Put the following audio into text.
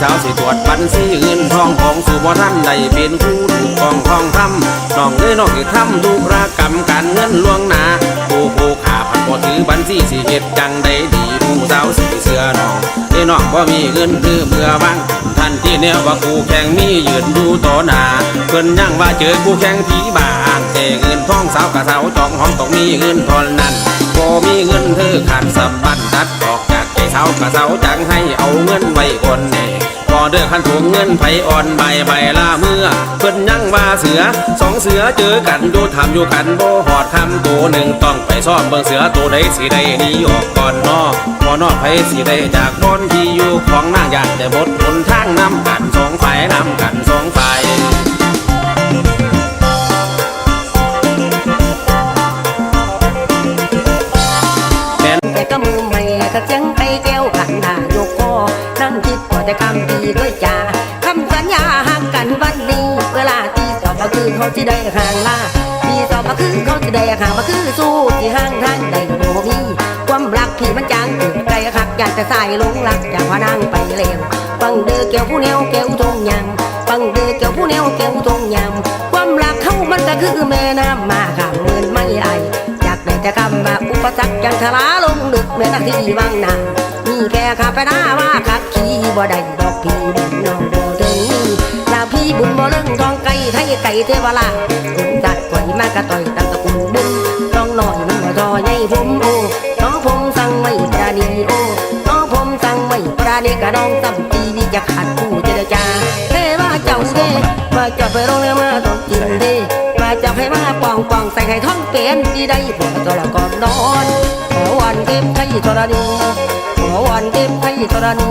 สาวสิตรวจบัญชีเงินทองของสู่บ่ท่านได้เป็นคู่ถูกกองทองทำน้องเอ้ยน้องที่ทำธุรกรรมการเงินล่วงหน้าโอ้โหขาพันบ่ถือบัญชีสิเฮ็ดจังได้ดีผู้สาวสิเสือน้องเอ้ยน้องบ่มีเงินคือเมื่อบ้างท่านที่แนวว่ากูแข่งมียืนดูต่อหน้าเพิ่นยังว่าเจอกูแข่งผีบางแต่เงินทองสาวกะสาวจองห้องต้องมีเงินทอนนั้นบ่มีเงินเธอขาดสะบัดตัดออกจากใจสาวกะสาวจังให้เอาเงินไว้ก่อน เด้อคันทวงเงินไผอ่อนใบใบลาเมื่อเพิ่นยังว่าเสือสองเสือเจอกันอยู่ทำอยู่กันโบหอดคำตัวหนึ่งต้องไปซ่อมเบิ่งเสือตัวใดสิได้หนีออกก่อนนอพอนอกไผสิได้จากบนที่อยู่ของนางยานแต่หมดหนทางนำกันสองฝ่ายนำกันสองฝ่ายก็มือใหม่ก็เสียงไปแก้วขันหน้ายกคอนั่งคิด แต่คำดีด้วยจาคำสัญญาห่างกันวันนี้ เวลาที่สอบมาคือเขาที่ได้ห่างลาที่สอบมาคือเขาที่ได้ห่างมาคือสู้ที่ห่างทางได้โมมีความรักที่มันจางเกิดไกลคักอยากจะสายลงรักจากว่านั่งไปเลวฟังเด้อแก้วผู้แนวแก้วทงยำฟังเด้อแก้วผู้แนวแก้วทงยำความรักเขามันก็คือแม่น้ำมาข้ามเงินไม่ไหลอยากได้แต่คำว่าอุปสรรคยังทลาลงดึกเหมือนาทีบางนามีแค่ข้าไปหน้าว่าขับขี่ บ่ได้ดอกพี่บุญน้องบ่ถึงลาพี่บุญบ่เรื่องทองไก่ไทยไก่เทวราถึงจัดไว้มากระต่อยตั้งตะกูลบุญน้องหน่อยมันบ่ทอใหญ่ผมโอ้น้องผมสั่งไม่ปราณีโอ้น้องผมสั่งไม่ปราณีกระน้องตั้มตีนี่จะขาดผู้เจรจาเฮ้ว่าเจ้าเด้มาจับไปโรงเรียมาต้องกินเด้มาจับให้มาปองปองใส่ไข่ท้องเป็นที่ได้ผัวตัวละก่อนนอนขอวันเก็บไข่ธรณีขอวันเก็บไข่ธรณี